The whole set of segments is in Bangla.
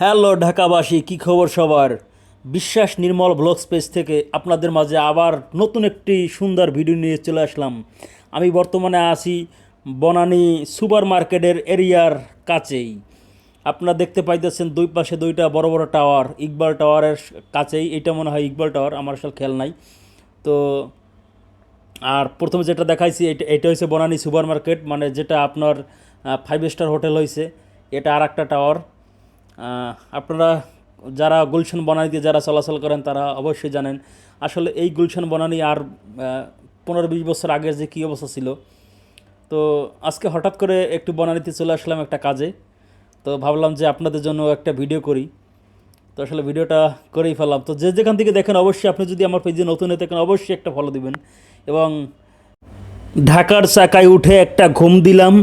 হ্যালো ঢাকাবাসী, কী খবর সবার? বিশ্বাস নির্মল ব্লগ স্পেস থেকে আপনাদের মাঝে আবার নতুন একটি সুন্দর ভিডিও নিয়ে চলে আসলাম। আমি বর্তমানে আছি বনানী সুপার মার্কেটের এরিয়ার কাছেই। আপনারা দেখতে পাইতেছেন দুই পাশে দুইটা বড় বড় টাওয়ার, ইকবাল টাওয়ারের কাছেই। এটা মনে হয় ইকবাল টাওয়ার, আমার আসলে খেয়াল নাই। তো, আর প্রথমে যেটা দেখাইছি, এটা এটা হচ্ছে বনানী সুপার মার্কেট মানে যেটা আপনার ফাইভ স্টার হোটেল হয়েছে এটা আর একটা টাওয়ার। আপনারা যারা গুলশান বনানীতে যারা চলাচল করেন তারা অবশ্যই জানেন, আসলে এই গুলশান বনানী আর পনেরো বিশ বছর আগের যে কী অবস্থা ছিল। তো আজকে হঠাৎ করে একটু বনানীতে চলে আসলাম একটা কাজে। তো ভাবলাম যে আপনাদের জন্য একটা ভিডিও করি। তো আসলে ভিডিওটা করেই ফেললাম। তো যে যেখান থেকে দেখেন অবশ্যই আপনি যদি আমার পেজে নতুন হয়ে থাকেন অবশ্যই একটা ফলো দিবেন এবং ঢাকার চাকায় উঠে একটা ঘুম দিলাম,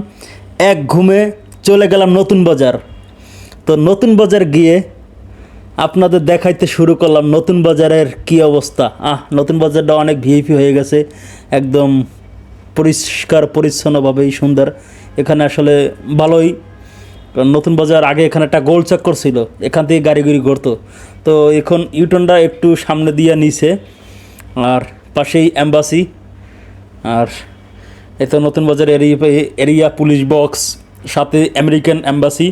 এক ঘুমে চলে গেলাম নতুন বাজার। তো নতুন বাজার গিয়ে আপনাদের দেখাইতে শুরু করলাম নতুন বাজারের কি অবস্থা। আহ, নতুন বাজারটা অনেক ভিআইপি হয়ে গেছে, একদম পরিষ্কার, পরিচ্ছন্নভাবেই সুন্দর। এখানে আসলে ভালোই নতুন বাজার আগে এখানে একটা গোল চক্কর ছিল, এখান থেকে গাড়ি গুড়ি ঘুরতো। তো এখন ইউটনটা একটু সামনে দিয়ে নিছে, আর পাশেই অ্যাম্বাসি আর এ তো Natun Bazar area area police box সাথে আমেরিকান অ্যাম্বাসি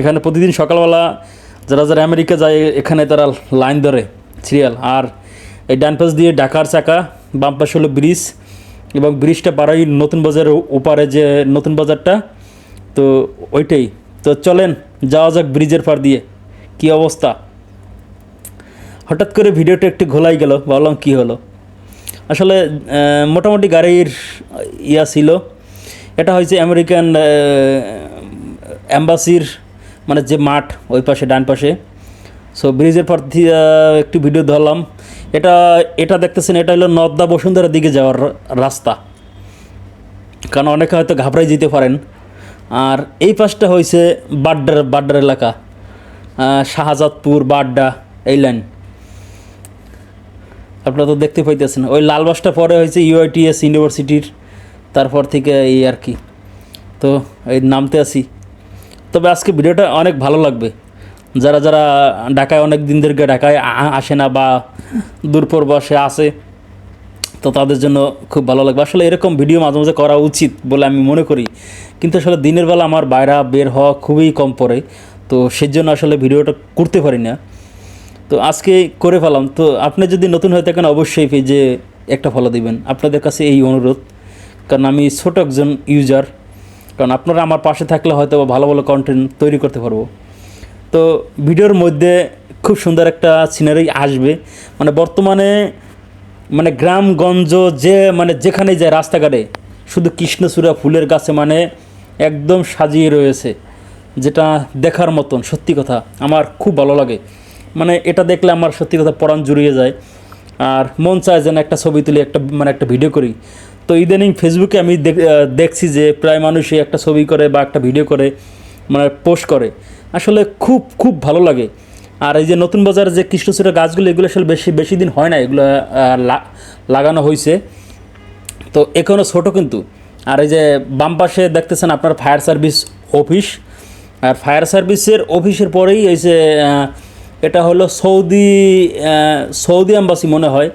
এখানে প্রতিদিন সকালবেলা যারা যারা আমেরিকা যায়, এখানে তারা লাইন ধরে সিরিয়াল আর এই ডান পাশ দিয়ে ঢাকার চাকা, বাম পাশ হলো ব্রিজ এবং ব্রিজটা পাড়াই নতুন বাজারের ওপারে যে নতুন বাজারটা, তো ওইটাই। তো চলেন, যাওয়া যাক ব্রিজের পার দিয়ে। কি অবস্থা? হঠাৎ করে ভিডিওটা একটু ঘোলাই গেল, ভাবলাম কী হলো। আসলে মোটামুটি গাড়ির ইয়া ছিল। এটা হয়েছে আমেরিকান অ্যাম্বাসির মানে যে মাঠ ওই পাশে, ডান পাশে। সো ব্রিজের পর একটু ভিডিও ধরলাম। এটা এটা দেখতেছেন, এটা হলো নর্দা বসুন্ধরার দিকে যাওয়ার রাস্তা। কারণ অনেকে হয়তো ঘাবড়াই যেতে পারেন। আর এই পাশটা হয়েছে বাড্ডার বাড্ডার এলাকা। শাহজাদপুর, বাড্ডা, এই লাইন। আপনারা তো দেখতে পাইতেছেন। ওই লাল বাসটা পরে হয়েছে ইউআইটিএস ইউনিভার্সিটির তারপর থেকে এই আর কি। তো, এই নামতে আসি তবে আজকে ভিডিওটা অনেক ভালো লাগবে। যারা যারা ঢাকায় অনেক দিন ধরে ঢাকায় আসে না বা দূরপর বসে আসে তো তাদের জন্য খুব ভালো লাগবে। আসলে এরকম ভিডিও মাঝে মাঝে করা উচিত বলে আমি মনে করি। কিন্তু আসলে দিনের বেলা আমার বাইরা বের হওয়া খুবই কম পড়ে, তো সেই জন্য আসলে ভিডিওটা করতে পারি না। তো আজকে করে ফেলাম। তো আপনি যদি নতুন হয়ে থাকেন অবশ্যই পেজে একটা ফলো দিবেন। আপনাদের কাছে এই অনুরোধ, কারণ আমি ছোট একজন ইউজার কারণ আপনারা আমার পাশে থাকলে হয়তো ভালো ভালো কন্টেন্ট তৈরি করতে পারব। তো ভিডিওর মধ্যে খুব সুন্দর একটা সিনারি আসবে। মানে বর্তমানে মানে গ্রামগঞ্জ যে মানে যেখানে যায় রাস্তাঘাটে, শুধু কৃষ্ণচূড়া ফুলের গাছে মানে একদম সাজিয়ে রয়েছে। যেটা দেখার মতন, সত্যি কথা, আমার খুব ভালো লাগে। মানে এটা দেখলে আমার সত্যি কথা পরাণ জুড়িয়ে যায়। আর মন চায় যেন একটা ছবি তুলে, একটা মানে একটা ভিডিও করি। তো ইদানিং ফেসবুকে আমি দেখ- দেখছি যে প্রায় মানুষই একটা ছবি করে বা একটা ভিডিও করে মানে পোস্ট করে। আসলে খুব খুব ভালো লাগে। আর এই যে নতুন বাজার যে কৃষ্ণচূড়া গাছগুলো, এগুলো আসলে বেশি বেশি দিন হয় না। এগুলো লাগানো হয়েছে তো এখনও ছোটো কিন্তু। আর এই যে বাম পাশে দেখতেছেন আপনার ফায়ার সার্ভিস অফিস আর ফায়ার সার্ভিসের অফিসের পরেই এই যে এটা হলো সৌদি সৌদি অ্যাম্বাসি মনে হয়।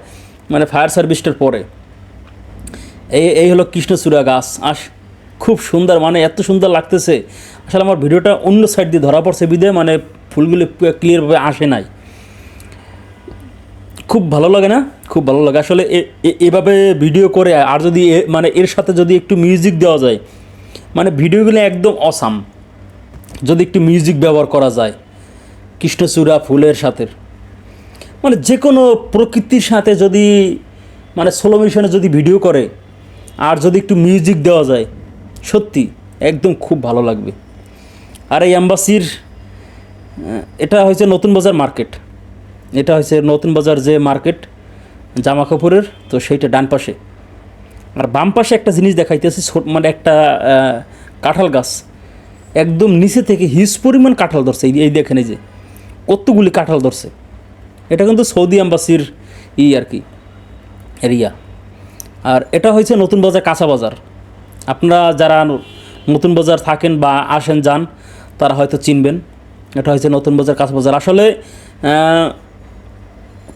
মানে ফায়ার সার্ভিসটার পরে। এই এই হলো কৃষ্ণচূড়া গাছ। আস, খুব সুন্দর মানে এত সুন্দর লাগতেছে। আসলে আমার ভিডিওটা অন্য সাইড দিয়ে ধরা পড়ছে বিধে মানে ফুলগুলি ক্লিয়ারভাবে আসে নাই। খুব ভালো লাগে না? খুব ভালো লাগে। আসলে এভাবে ভিডিও করে, আর যদি মানে এর সাথে যদি একটু মিউজিক দেওয়া যায় মানে ভিডিওগুলো একদম অসাম যদি একটু মিউজিক ব্যবহার করা যায়, কৃষ্ণচূড়া ফুলের সাথে। মানে যে কোনো প্রকৃতির সাথে যদি মানে সোলো মিশনে যদি ভিডিও করে যদি একটু মিউজিক দেওয়া যায়, সত্যি একদম খুব ভালো লাগবে। আর এই অ্যাম্বাসির এটা হয়েছে নতুন বাজার মার্কেট এটা হয়েছে নতুন বাজার যে মার্কেট জামা কাপড়ের তো সেইটা ডান পাশে। আর বাম পাশে একটা জিনিস দেখাইতেছি মানে একটা কাঁঠাল গাছ। একদম নিচে থেকে হিউজ পরিমাণ কাঁঠাল ধরছে, এই- এই দেখেন এই যে, কতগুলি কাঁঠাল ধরছে। এটা কিন্তু সৌদি অ্যাম্বাসির ই আর কি এরিয়া আর এটা হয়েছে নতুন বাজার কাঁচা বাজার। আপনারা যারা নতুন বাজার থাকেন বা আসেন, যান, তারা হয়তো চিনবেন। এটা হয়েছে নতুন বাজার কাঁচা বাজার। আসলে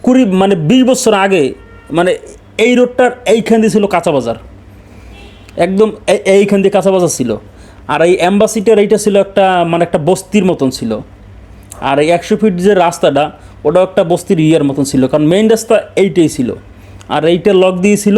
কুড়ি মানে বিশ বছর আগে মানে এই রোডটার এইখান দিয়ে ছিল কাঁচা বাজার। একদম এইখান দিয়ে কাঁচা বাজার ছিল। আর এই অ্যাম্বাসিটার এইটা ছিল একটা মানে একটা বস্তির মতন ছিল। আর এই একশো ফিট যে রাস্তাটা, ওটাও একটা বস্তির ইয়ার মতন ছিল। কারণ মেইন রাস্তা এইটাই ছিল। আর এইটা লক দিয়েছিল